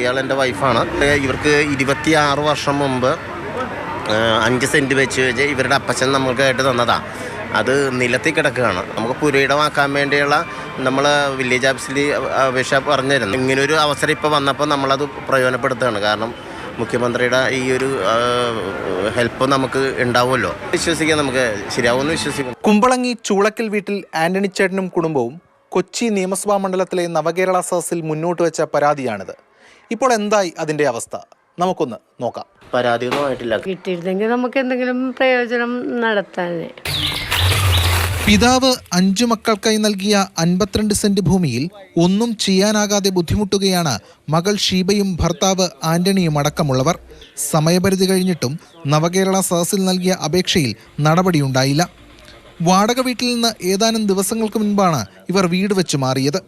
ഇയാൾ എന്റെ വൈഫാണ് ഇവർക്ക് ഇരുപത്തി ആറ് വർഷം മുമ്പ് അഞ്ച് സെന്റ് വെച്ച് ഇവരുടെ അപ്പച്ചൻ നമ്മൾക്കായിട്ട് തന്നതാണ് അത് നിലത്തിൽ കിടക്കുകയാണ്. നമുക്ക് പുരയിടമാക്കാൻ വേണ്ടിയുള്ള നമ്മൾ വില്ലേജ് ഓഫീസിൽ അപേക്ഷ പറഞ്ഞിരുന്നു. ഇങ്ങനൊരു അവസരം ഇപ്പോൾ വന്നപ്പോൾ നമ്മളത് പ്രയോജനപ്പെടുത്തുകയാണ്. കാരണം മുഖ്യമന്ത്രിയുടെ ഈ ഒരു ഹെൽപ്പ് നമുക്ക് ഉണ്ടാവുമല്ലോ. വിശ്വസിക്കാം നമുക്ക്. ശരിയാവുമെന്ന് വിശ്വസിക്കാം കുമ്പളങ്ങി ചൂളക്കൽ വീട്ടിൽ ആന്റണി ചേട്ടനും കുടുംബവും കൊച്ചി നിയമസഭാ മണ്ഡലത്തിലെ നവകേരള സദസ്സിൽ മുന്നോട്ട് വെച്ച പരാതിയാണിത്. ഇപ്പോൾ എന്തായി അതിന്റെ അവസ്ഥ? നമുക്കൊന്ന് നോക്കാം. പരാതിയൊന്നും ആയിട്ടില്ല കിട്ടിയിരുന്നെങ്കിൽ നമുക്ക് എന്തെങ്കിലും പ്രയോജനം നടത്താനേ പിതാവ് അഞ്ചു മക്കൾക്കായി നൽകിയ അൻപത്തിരണ്ട് സെന്റ് ഭൂമിയിൽ ഒന്നും ചെയ്യാനാകാതെ ബുദ്ധിമുട്ടുകയാണ് മകൾ ഷീബയും ഭർത്താവ് ആന്റണിയും അടക്കമുള്ളവർ. സമയപരിധി കഴിഞ്ഞിട്ടും നവകേരള സദസ്സിൽ നൽകിയ അപേക്ഷയിൽ നടപടിയുണ്ടായില്ല. വാടക വീട്ടിൽ നിന്ന് ഏതാനും ദിവസങ്ങൾക്ക് മുൻപാണ് ഇവർ വീട് വെച്ച് മാറിയത്.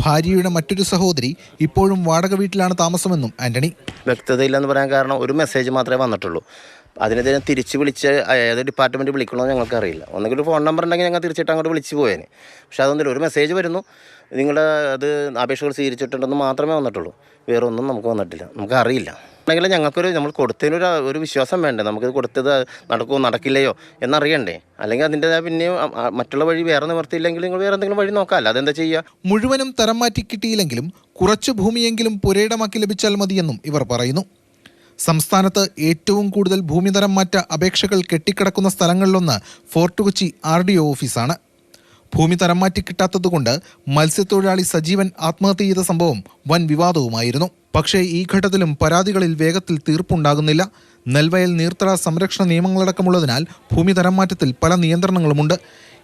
ഭാര്യയുടെ മറ്റൊരു സഹോദരി ഇപ്പോഴും വാടക വീട്ടിലാണ് താമസമെന്നും ആന്റണി. വ്യക്തതയില്ലെന്ന് പറയാൻ കാരണം ഒരു മെസ്സേജ് മാത്രമേ വന്നിട്ടുള്ളൂ. അതിനെതിരെ തിരിച്ച് വിളിച്ച് ഏത് ഡിപ്പാർട്ട്മെന്റ് വിളിക്കണമെന്ന് ഞങ്ങൾക്കറിയില്ല. ഒന്നെങ്കിൽ ഫോൺ നമ്പർ ഉണ്ടെങ്കിൽ ഞങ്ങൾ തിരിച്ചിട്ട് അങ്ങോട്ട് വിളിച്ച് പോയേനെ. പക്ഷേ അതൊന്നുമില്ല. ഒരു മെസ്സേജ് വരുന്നു. നിങ്ങളുടെ അത് അപേക്ഷകൾ സ്വീകരിച്ചിട്ടുണ്ടെന്ന് മാത്രമേ വന്നിട്ടുള്ളൂ. വേറെ ഒന്നും നമുക്ക് വന്നിട്ടില്ല. നമുക്ക് അറിയില്ല ഉണ്ടെങ്കിൽ ഞങ്ങൾക്കൊരു നമ്മൾ കൊടുത്തതിനൊരു ഒരു വിശ്വാസം വേണ്ടേ? നമുക്കിത് കൊടുത്തത് നടക്കുമോ നടക്കില്ലയോ എന്നറിയണ്ടേ? അല്ലെങ്കിൽ അതിന്റെതായ അ- മറ്റുള്ള വഴി വേറെ നിവർത്തിയില്ലെങ്കിൽ നിങ്ങൾ വേറെ എന്തെങ്കിലും വഴി നോക്കാം. അതെന്താ ചെയ്യുക മുഴുവനും തരം മാറ്റി കിട്ടിയില്ലെങ്കിലും കുറച്ച് ഭൂമിയെങ്കിലും പുരയിടമാക്കി ലഭിച്ചാൽ മതിയെന്നും ഇവർ പറയുന്നു. സംസ്ഥാനത്ത് ഏറ്റവും കൂടുതൽ ഭൂമി തരം മാറ്റ അപേക്ഷകൾ കെട്ടിക്കിടക്കുന്ന സ്ഥലങ്ങളിലൊന്ന് fort Kochi R D O ഓഫീസാണ്. ഭൂമി തരം മാറ്റി കിട്ടാത്തതുകൊണ്ട് മത്സ്യത്തൊഴിലാളി സജീവൻ ആത്മഹത്യ ചെയ്ത സംഭവം വൻ വിവാദവുമായിരുന്നു. പക്ഷേ ഈ ഘട്ടത്തിലും പരാതികളിൽ വേഗത്തിൽ തീർപ്പുണ്ടാകുന്നില്ല. നെൽവയൽ നീർത്തട സംരക്ഷണ നിയമങ്ങളടക്കമുള്ളതിനാൽ ഭൂമി തരം മാറ്റത്തിൽ പല നിയന്ത്രണങ്ങളുമുണ്ട്.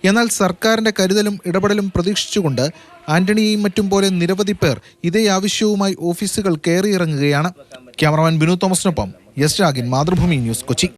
എന്നാൽ സർക്കാരിന്റെ കരുതലും ഇടപെടലും പ്രതീക്ഷിച്ചുകൊണ്ട് ആന്റണിയെയും മറ്റും പോലെ നിരവധി പേർ ഇതേ ആവശ്യവുമായി ഓഫീസുകൾ കയറിയിറങ്ങുകയാണ്. ക്യാമറമാൻ ബിനു തോമസിനൊപ്പം യെസ് രാഗിൻ മാതൃഭൂമി ന്യൂസ് കൊച്ചി.